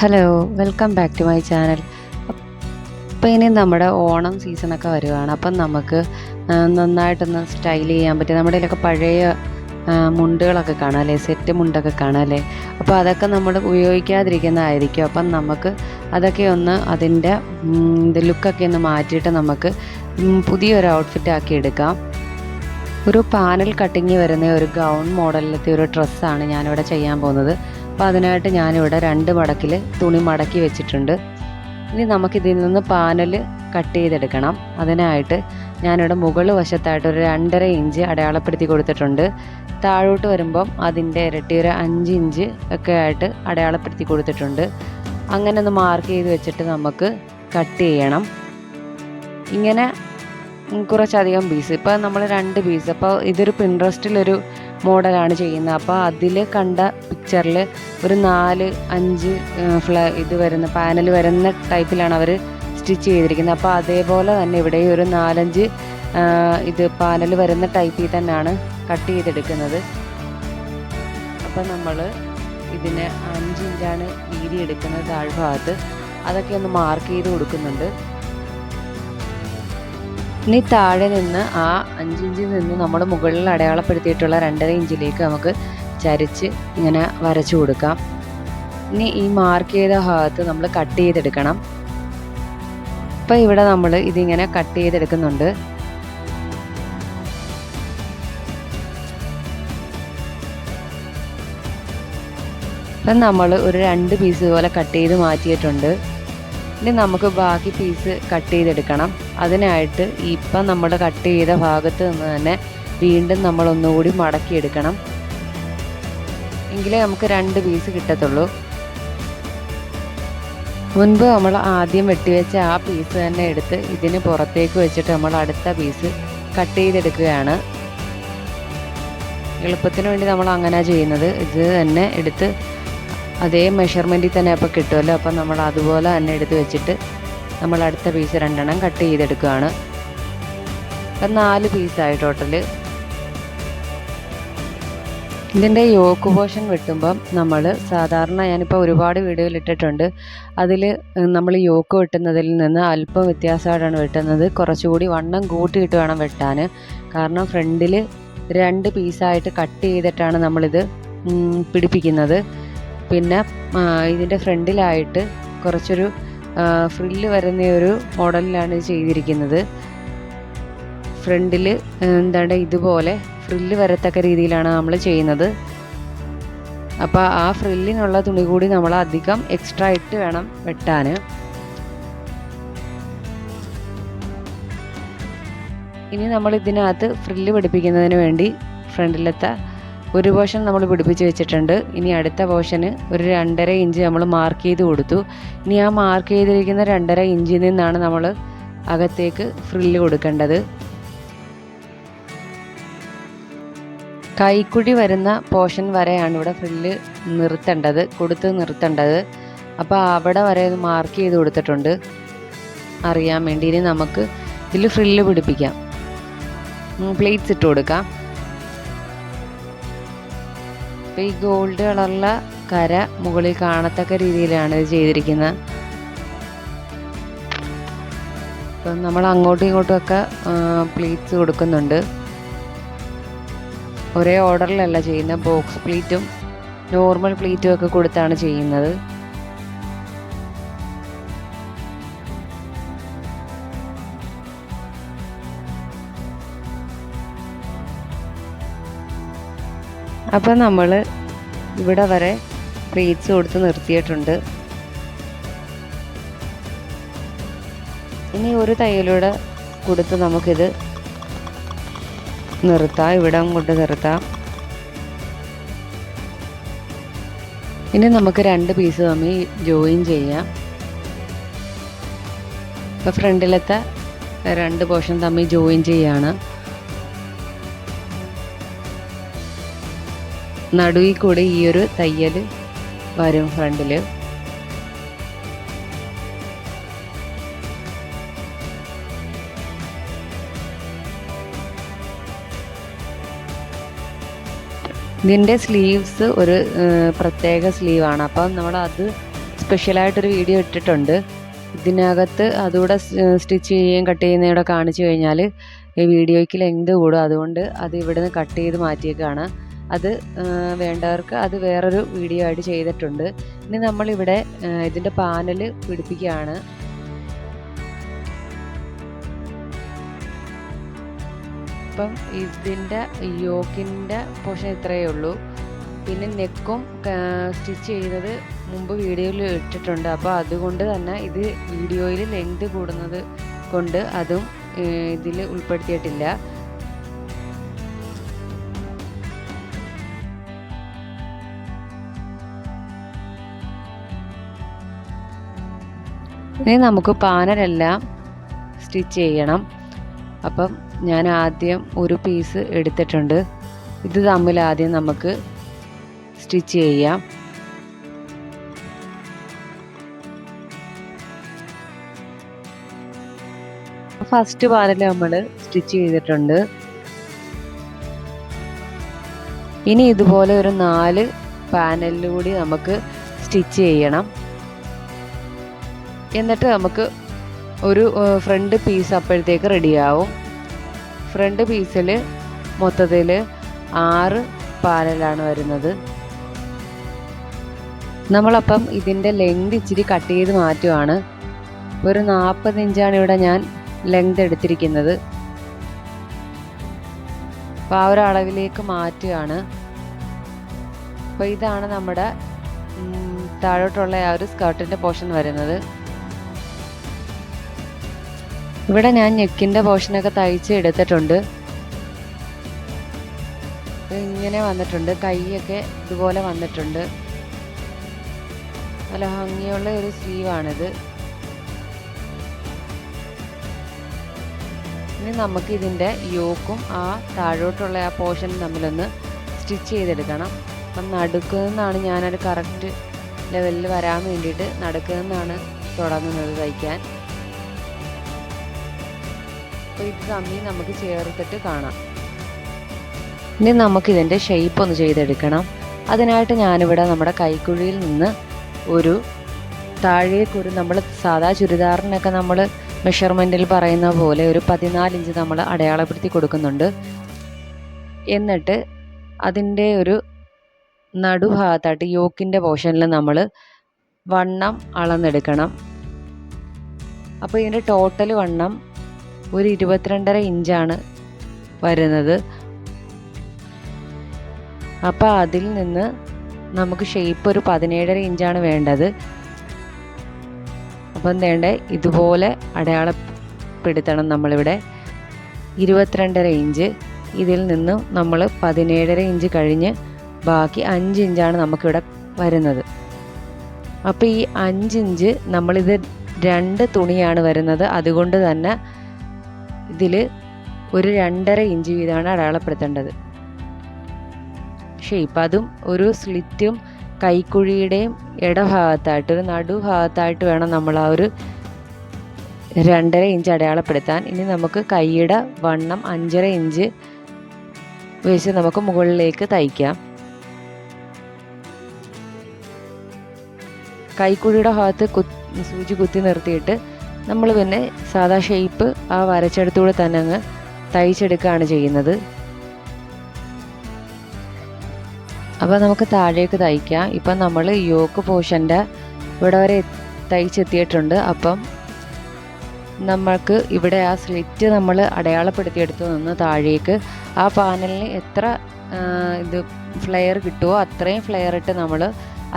Hello welcome back to my channel അപ്പോൾ ഇനി നമ്മുടെ ഓണം സീസണൊക്കെ വരുവാണ്. അപ്പം നമുക്ക് നന്നായിട്ടൊന്ന് സ്റ്റൈൽ ചെയ്യാൻ പറ്റും. നമ്മുടെ കയ്യിലൊക്കെ പഴയ മുണ്ടുകളൊക്കെ കാണാം അല്ലേ? സെറ്റ് മുണ്ടൊക്കെ കാണാം അല്ലേ? അപ്പോൾ അതൊക്കെ നമ്മൾ ഉപയോഗിക്കാതിരിക്കുന്നതായിരിക്കും. അപ്പം നമുക്ക് അതൊക്കെ ഒന്ന് അതിന്റെ ലുക്കൊക്കെ ഒന്ന് മാറ്റിയിട്ട് നമുക്ക് പുതിയൊരു ഔട്ട്ഫിറ്റ് ആക്കി എടുക്കാം. ഒരു പാനൽ കട്ടിങ് വരുന്ന ഒരു ഗൗൺ മോഡലിലത്തെ ഒരു ഡ്രസ്സാണ് ഞാനിവിടെ ചെയ്യാൻ പോകുന്നത്. അപ്പോൾ അതിനായിട്ട് ഞാനിവിടെ രണ്ട് മടക്കിൽ തുണി മടക്കി വെച്ചിട്ടുണ്ട്. ഇനി നമുക്കിതിൽ നിന്ന് പാനൽ കട്ട് ചെയ്തെടുക്കണം. അതിനായിട്ട് ഞാനിവിടെ മുകൾ വശത്തായിട്ട് ഒരു രണ്ടര ഇഞ്ച് അടയാളപ്പെടുത്തി കൊടുത്തിട്ടുണ്ട്. താഴോട്ട് വരുമ്പം അതിന്റെ ഇരട്ടി ഒരു അഞ്ച് ഇഞ്ച് ഒക്കെ ആയിട്ട് അടയാളപ്പെടുത്തി കൊടുത്തിട്ടുണ്ട്. അങ്ങനെ ഒന്ന് മാർക്ക് ചെയ്ത് വെച്ചിട്ട് നമുക്ക് കട്ട് ചെയ്യണം. ഇങ്ങനെ കുറച്ചധികം പീസ്. ഇപ്പോൾ നമ്മൾ രണ്ട് പീസ്. അപ്പോൾ ഇതൊരു പിൻട്രസ്റ്റിലൊരു മോഡലാണ് ചെയ്യുന്നത്. അപ്പോൾ അതിൽ കണ്ട പിക്ചറിൽ ഒരു നാല് അഞ്ച് ഫ്ല ഇത് വരുന്ന പാനൽ വരുന്ന ടൈപ്പിലാണ് അവർ സ്റ്റിച്ച് ചെയ്തിരിക്കുന്നത്. അപ്പോൾ അതേപോലെ തന്നെ ഇവിടെ ഒരു നാലഞ്ച് ഇത് പാനൽ വരുന്ന ടൈപ്പിൽ തന്നെയാണ് കട്ട് ചെയ്തെടുക്കുന്നത്. അപ്പോൾ നമ്മൾ ഇതിന് അഞ്ച് ഇഞ്ചാണ് വീതി എടുക്കുന്നത് താഴ്ഭാഗത്ത്. അതൊക്കെ ഒന്ന് മാർക്ക് ചെയ്ത് കൊടുക്കുന്നുണ്ട്. ഇനി താഴെ നിന്ന് ആ അഞ്ചിഞ്ചിൽ നിന്ന് നമ്മൾ മുകളിൽ അടയാളപ്പെടുത്തിയിട്ടുള്ള രണ്ടര ഇഞ്ചിലേക്ക് നമുക്ക് ചരിച്ച് ഇങ്ങനെ വരച്ചു കൊടുക്കാം. ഇനി ഈ മാർക്ക് ചെയ്ത ഭാഗത്ത് നമ്മൾ കട്ട് ചെയ്തെടുക്കണം. ഇപ്പം ഇവിടെ നമ്മൾ ഇതിങ്ങനെ കട്ട് ചെയ്തെടുക്കുന്നുണ്ട്. ഇപ്പം നമ്മൾ ഒരു രണ്ട് പീസ് പോലെ കട്ട് ചെയ്ത് മാറ്റിയിട്ടുണ്ട്. ഇനി നമുക്ക് ബാക്കി പീസ് കട്ട് ചെയ്തെടുക്കണം. അതിനായിട്ട് ഇപ്പം നമ്മൾ കട്ട് ചെയ്ത ഭാഗത്ത് നിന്ന് തന്നെ വീണ്ടും നമ്മൾ ഒന്നുകൂടി മടക്കിയെടുക്കണം. എങ്കിലേ നമുക്ക് രണ്ട് പീസ് കിട്ടത്തുള്ളൂ. മുൻപ് നമ്മൾ ആദ്യം വെട്ടിവെച്ച ആ പീസ് തന്നെ എടുത്ത് ഇതിന് പുറത്തേക്ക് വെച്ചിട്ട് നമ്മൾ അടുത്ത പീസ് കട്ട് ചെയ്തെടുക്കുകയാണ്. എളുപ്പത്തിന് വേണ്ടി നമ്മൾ അങ്ങനെ ചെയ്യുന്നത്. ഇത് തന്നെ എടുത്ത് അതേ മെഷർമെന്റിൽ തന്നെ അപ്പോൾ കിട്ടുമല്ലോ. അപ്പം നമ്മൾ അതുപോലെ തന്നെ എടുത്ത് വെച്ചിട്ട് നമ്മൾ അടുത്ത പീസ് രണ്ടെണ്ണം കട്ട് ചെയ്തെടുക്കുകയാണ്. അപ്പം നാല് പീസായി ടോട്ടൽ ഇതിന്റെ യോക്ക് പോർഷൻ വെട്ടുമ്പം നമ്മൾ സാധാരണ ഞാനിപ്പോൾ ഒരുപാട് വീഡിയോയിൽ ഇട്ടിട്ടുണ്ട്. അതിൽ നമ്മൾ യോക്ക് വെട്ടുന്നതിൽ നിന്ന് അല്പം വ്യത്യാസമായിട്ടാണ് വെട്ടുന്നത്. കുറച്ചുകൂടി വണ്ണം കൂട്ടിയിട്ട് വേണം വെട്ടാൻ കാരണം ഫ്രണ്ടിൽ രണ്ട് പീസായിട്ട് കട്ട് ചെയ്തിട്ടാണ് നമ്മളിത് പിടിപ്പിക്കുന്നത്. പിന്നെ ഇതിന്റെ ഫ്രണ്ടിലായിട്ട് കുറച്ചൊരു ഫ്രില്ല് വരുന്ന ഒരു മോഡലിലാണ് ചെയ്തിരിക്കുന്നത്. ഫ്രണ്ടിൽ എന്താണ് ഇതുപോലെ ഫ്രില്ല് വരത്തക്ക രീതിയിലാണ് നമ്മൾ ചെയ്യുന്നത്. അപ്പോൾ ആ ഫ്രില്ലിനുള്ള തുണി കൂടി നമ്മൾ അധികം എക്സ്ട്രാ ഇട്ട് വേണം വെട്ടാൻ ഇനി നമ്മൾ ഇതിനകത്ത് ഫ്രില്ല് പിടിപ്പിക്കുന്നതിന് വേണ്ടി ഫ്രണ്ടിലത്തെ ഒരു പോർഷൻ നമ്മൾ പിടിപ്പിച്ച് വെച്ചിട്ടുണ്ട്. ഇനി അടുത്ത പോർഷന് ഒരു രണ്ടര ഇഞ്ച് നമ്മൾ മാർക്ക് ചെയ്ത് കൊടുത്തു. ഇനി ആ മാർക്ക് ചെയ്തിരിക്കുന്ന രണ്ടര ഇഞ്ചിൽ നിന്നാണ് നമ്മൾ അകത്തേക്ക് ഫ്രില്ല് കൊടുക്കേണ്ടത്. കൈക്കുഴി വരുന്ന പോർഷൻ വരെയാണ് ഇവിടെ ഫ്രില്ല് നിർത്തേണ്ടത് കൊടുത്ത് നിർത്തേണ്ടത്. അപ്പോൾ അവിടെ വരെ ഇത് മാർക്ക് ചെയ്ത് കൊടുത്തിട്ടുണ്ട്. അറിയാൻ വേണ്ടി ഇനി നമുക്ക് ഇതിൽ ഫ്രില്ല് പിടിപ്പിക്കാം. പ്ലേറ്റ്സ് ഇട്ട് കൊടുക്കാം. അപ്പോൾ ഈ ഗോൾഡ് കളറിലെ കര മുകളിൽ കാണത്തക്ക രീതിയിലാണ് ഇത് ചെയ്തിരിക്കുന്നത്. അപ്പം നമ്മൾ അങ്ങോട്ടും ഇങ്ങോട്ടും ഒക്കെ പ്ലേറ്റ്സ് കൊടുക്കുന്നുണ്ട്. ഒരേ ഓർഡറിലല്ല ചെയ്യുന്ന ബോക്സ് പ്ലീറ്റും നോർമൽ പ്ലീറ്റും ഒക്കെ കൊടുത്താണ് ചെയ്യുന്നത്. അപ്പം നമ്മൾ ഇവിടെ വരെ പ്ലീറ്റ്സ് കൊടുത്ത് നിർത്തിയിട്ടുണ്ട്. ഇനി ഒരു തയ്യലൂടെ കൊടുത്ത് നമുക്കിത് നിർത്താം ഇവിടെ കൊണ്ട് നിർത്താം. ഇനി നമുക്ക് രണ്ട് പീസ് തമ്മിൽ ജോയിൻ ചെയ്യാം. ഇപ്പോൾ ഫ്രണ്ടിലത്തെ രണ്ട് പോർഷൻ തമ്മിൽ ജോയിൻ ചെയ്യാണ്. നടുവിൽ കൂടി ഈ ഒരു തയ്യൽ വരും ഫ്രണ്ടിൽ ഇതിന്റെ സ്ലീവ്സ് ഒരു പ്രത്യേക സ്ലീവാണ്. അപ്പം നമ്മൾ അത് സ്പെഷ്യലായിട്ടൊരു വീഡിയോ ഇട്ടിട്ടുണ്ട്. ഇതിനകത്ത് അതുകൂടെ സ്റ്റിച്ച് ചെയ്യുകയും കട്ട് ചെയ്യുന്നതൂടെ കാണിച്ചു കഴിഞ്ഞാൽ ഈ വീഡിയോയ്ക്ക് ലെങ്ത് കൂടും. അതുകൊണ്ട് അത് ഇവിടുന്ന് കട്ട് ചെയ്ത് മാറ്റിയേക്കാണ്. അത് വേണ്ടവർക്ക് അത് വേറൊരു വീഡിയോ ആയിട്ട് ചെയ്തിട്ടുണ്ട്. ഇനി നമ്മളിവിടെ ഇതിന്റെ പാനൽ പിടിപ്പിക്കുകയാണ്. ഇപ്പം ഇതിന്റെ യോക്കിന്റെ പോർഷൻ ഇത്രയേ ഉള്ളൂ. പിന്നെ നെക്കും സ്റ്റിച്ച് ചെയ്യുന്നത് മുമ്പ് വീഡിയോയിൽ ഇട്ടിട്ടുണ്ട്. അപ്പോൾ അതുകൊണ്ട് തന്നെ ഇത് വീഡിയോയിൽ ലെങ്ത് കൂടുന്നത് കൊണ്ട് അതും ഇതിൽ ഉൾപ്പെടുത്തിയിട്ടില്ല. ഇനി നമുക്ക് പാനലെല്ലാം സ്റ്റിച്ച് ചെയ്യണം. അപ്പം ഞാൻ ആദ്യം ഒരു പീസ് എടുത്തിട്ടുണ്ട്. ഇത് തമ്മിൽ ആദ്യം നമുക്ക് സ്റ്റിച്ച് ചെയ്യാം. ഫസ്റ്റ് പാനൽ നമ്മൾ സ്റ്റിച്ച് ചെയ്തിട്ടുണ്ട്. ഇനി ഇതുപോലെ ഒരു നാല് പാനലിലൂടെ നമുക്ക് സ്റ്റിച്ച് ചെയ്യണം. എന്നിട്ട് നമുക്ക് ഒരു ഫ്രണ്ട് പീസ് അപ്പോഴത്തേക്ക് റെഡിയാവും ഫ്രണ്ട് പീസിൽ മൊത്തത്തിൽ ആറ് പാനലാണ് വരുന്നത്. നമ്മളപ്പം ഇതിന്റെ ലെങ്ത് ഇച്ചിരി കട്ട് ചെയ്ത് മാറ്റുവാണ്. ഒരു നാൽപ്പത് ഇഞ്ചാണ് ഇവിടെ ഞാൻ ലെങ്ത് എടുത്തിരിക്കുന്നത്. അപ്പോൾ ആ ഒരു അളവിലേക്ക് മാറ്റുകയാണ് അപ്പോൾ ഇതാണ് നമ്മുടെ താഴോട്ടുള്ള ആ ഒരു സ്കർട്ടിന്റെ പോർഷൻ വരുന്നത്. ഇവിടെ ഞാൻ നെക്കിന്റെ പോർഷനൊക്കെ തയ്ച്ച് എടുത്തിട്ടുണ്ട്. ഇങ്ങനെ വന്നിട്ടുണ്ട്. കൈയൊക്കെ ഇതുപോലെ വന്നിട്ടുണ്ട്. നല്ല ഭംഗിയുള്ള ഒരു സ്ലീവാണിത്. ഇനി നമുക്ക് ഇതിന്റെ യോക്കും ആ താഴോട്ടുള്ള ആ പോർഷനും തമ്മിലൊന്ന് സ്റ്റിച്ച് ചെയ്തെടുക്കണം. അപ്പം നടുക്ക് നിന്നാണ് ഞാനൊരു കറക്റ്റ് ലെവലിൽ വരാൻ വേണ്ടിയിട്ട് നടുക്ക് നിന്നാണ് തുടങ്ങുന്നത് തയ്ക്കാൻ. അപ്പോൾ ഇത് തമ്മിൽ നമുക്ക് ചേർത്തിട്ട് കാണാം. ഇനി നമുക്കിതിന്റെ ഷെയ്പ്പ് ഒന്ന് ചെയ്തെടുക്കണം. അതിനായിട്ട് ഞാനിവിടെ നമ്മുടെ കൈക്കുഴിയിൽ നിന്ന് ഒരു താഴേക്കൊരു നമ്മൾ സാധാ ചുരിദാറിനൊക്കെ നമ്മൾ മെഷർമെന്റിൽ പറയുന്ന പോലെ ഒരു പതിനാല് ഇഞ്ച് നമ്മൾ അടയാളപ്പെടുത്തി കൊടുക്കുന്നുണ്ട്. എന്നിട്ട് അതിന്റെ ഒരു നടുഭാഗത്തായിട്ട് യോക്കിന്റെ പോർഷനിൽ നമ്മൾ വണ്ണം അളന്നെടുക്കണം. അപ്പോൾ ഇതിന്റെ ടോട്ടൽ വണ്ണം ഒരു ഇരുപത്തിരണ്ടര ഇഞ്ചാണ് വരുന്നത്. അപ്പോൾ അതിൽ നിന്ന് നമുക്ക് ഷേപ്പ് ഒരു പതിനേഴര ഇഞ്ചാണ് വേണ്ടത്. അപ്പം വേണ്ട ഇതുപോലെ അടയാളപ്പെടുത്തണം നമ്മളിവിടെ. ഇരുപത്തിരണ്ടര ഇഞ്ച്. ഇതിൽ നിന്ന് നമ്മൾ പതിനേഴര ഇഞ്ച് കഴിഞ്ഞ് ബാക്കി അഞ്ച് ഇഞ്ചാണ് നമുക്കിവിടെ വരുന്നത്. അപ്പോൾ ഈ അഞ്ചിഞ്ച് നമ്മളിത് രണ്ട് തുണിയാണ് വരുന്നത്. അതുകൊണ്ട് തന്നെ ഇതിൽ ഒരു രണ്ടര ഇഞ്ച് വീതമാണ് അടയാളപ്പെടുത്തേണ്ടത്. ഷേപ്പ് അതും ഒരു സ്ലിറ്റും കൈക്കുഴിയുടെയും ഇടഭാഗത്തായിട്ട് ഒരു നടുഭാഗത്തായിട്ട് വേണം നമ്മൾ ആ ഒരു രണ്ടര ഇഞ്ച് അടയാളപ്പെടുത്താൻ. ഇനി നമുക്ക് കൈയുടെ വണ്ണം അഞ്ചര ഇഞ്ച് വെച്ച് നമുക്ക് മുകളിലേക്ക് തയ്ക്കാം. കൈക്കുഴിയുടെ ഭാഗത്ത് സൂചി കുത്തി നിർത്തിയിട്ട് നമ്മൾ പിന്നെ സാധാ ഷേപ്പ് ആ വരച്ചെടുത്തൂടെ തന്നെ അങ്ങ് തയ്ച്ചെടുക്കുകയാണ് ചെയ്യുന്നത്. അപ്പോൾ നമുക്ക് താഴേക്ക് തയ്ക്കാം. ഇപ്പം നമ്മൾ യോക്ക് പോർഷന്റെ ഇവിടെ വരെ തയ്ച്ചെത്തിയിട്ടുണ്ട്. അപ്പം നമ്മൾക്ക് ഇവിടെ ആ സ്ലിറ്റ് നമ്മൾ അടയാളപ്പെടുത്തിയെടുത്തു നിന്ന് താഴേക്ക്. ആ പാനലിന് എത്ര ഇത് ഫ്ലെയർ കിട്ടുമോ അത്രയും ഫ്ലെയർ ഇട്ട് നമ്മൾ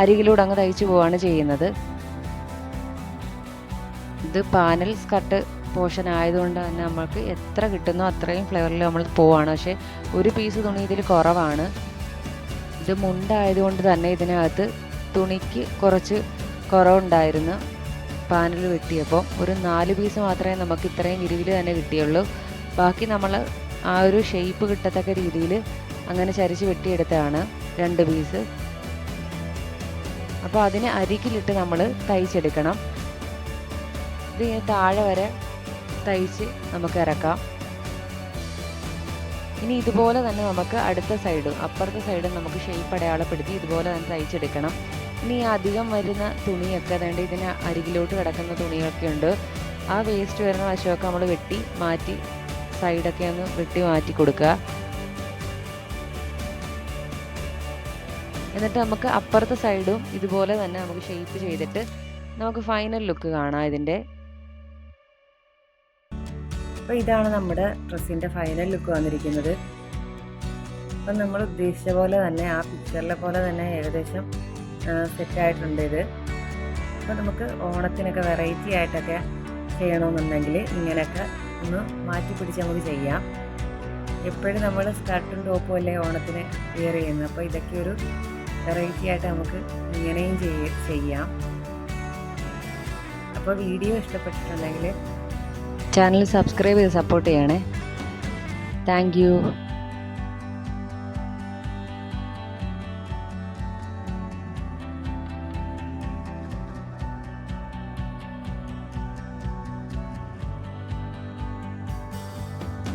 അരികിലൂടെ അങ്ങ് തയ്ച്ചു പോവുകയാണ് ചെയ്യുന്നത്. ഇത് പാനൽ സ്കർട്ട് പോർഷൻ ആയതുകൊണ്ട് തന്നെ നമ്മൾക്ക് എത്ര കിട്ടുന്നോ അത്രയും ഫ്ലേവറിൽ നമ്മൾ പോവാണ്. പക്ഷേ ഒരു പീസ് തുണി ഇതിൽ കുറവാണ്. ഇത് മുണ്ടായതുകൊണ്ട് തന്നെ ഇതിനകത്ത് തുണിക്ക് കുറച്ച് കുറവുണ്ടായിരുന്നു പാനൽ വെട്ടിയപ്പോൾ. ഒരു നാല് പീസ് മാത്രമേ നമുക്ക് ഇത്രയും വിരിവിൽ തന്നെ കിട്ടിയുള്ളൂ. ബാക്കി നമ്മൾ ആ ഒരു ഷേപ്പ് കിട്ടത്തക്ക രീതിയിൽ അങ്ങനെ ചരിച്ച് വെട്ടിയെടുത്തതാണ് രണ്ട് പീസ് അപ്പോൾ അതിന് അരികിലിട്ട് നമ്മൾ തയ്ച്ചെടുക്കണം. ഇത് ഇങ്ങനെ താഴെ വരെ തയ്ച്ച് നമുക്ക് ഇറക്കാം. ഇനി ഇതുപോലെ തന്നെ നമുക്ക് അടുത്ത സൈഡും അപ്പുറത്തെ സൈഡും നമുക്ക് ഷേപ്പ് അടയാളപ്പെടുത്തി ഇതുപോലെ തന്നെ തയ്ച്ചെടുക്കണം. ഇനി അധികം വരുന്ന തുണിയൊക്കെ അതുകൊണ്ട് ഇതിന് അരികിലോട്ട് കിടക്കുന്ന തുണിയൊക്കെ ഉണ്ട്. ആ വേസ്റ്റ് വരുന്ന വശമൊക്കെ നമ്മൾ വെട്ടി മാറ്റി സൈഡൊക്കെ ഒന്ന് വെട്ടി മാറ്റി കൊടുക്കുക. എന്നിട്ട് നമുക്ക് അപ്പുറത്തെ സൈഡും ഇതുപോലെ തന്നെ നമുക്ക് ഷേപ്പ് ചെയ്തിട്ട് നമുക്ക് ഫൈനൽ ലുക്ക് കാണാം ഇതിന്റെ. അപ്പോൾ ഇതാണ് നമ്മുടെ ഡ്രസ്സിന്റെ ഫൈനൽ ലുക്ക് വന്നിരിക്കുന്നത്. അപ്പം നമ്മൾ ഉദ്ദേശിച്ച പോലെ തന്നെ ആ പിക്ചറിലെ പോലെ തന്നെ ഏകദേശം സെറ്റായിട്ടുണ്ട് ഇത്. അപ്പോൾ നമുക്ക് ഓണത്തിനൊക്കെ വെറൈറ്റി ആയിട്ടൊക്കെ ചെയ്യണമെന്നുണ്ടെങ്കിൽ ഇങ്ങനെയൊക്കെ ഒന്ന് മാറ്റി പിടിച്ച് നമുക്ക് ചെയ്യാം. എപ്പോഴും നമ്മൾ സ്കർട്ടും ടോപ്പും അല്ലേ ഓണത്തിന് വെയർ ചെയ്യുന്നത്? അപ്പോൾ ഇതൊക്കെ ഒരു വെറൈറ്റി ആയിട്ട് നമുക്ക് ഇങ്ങനെയും ചെയ്യാം അപ്പോൾ വീഡിയോ ഇഷ്ടപ്പെട്ടിട്ടുണ്ടെങ്കിൽ ചാനൽ സബ്സ്ക്രൈബ് ചെയ്ത് സപ്പോർട്ട് ചെയ്യണേ. താങ്ക്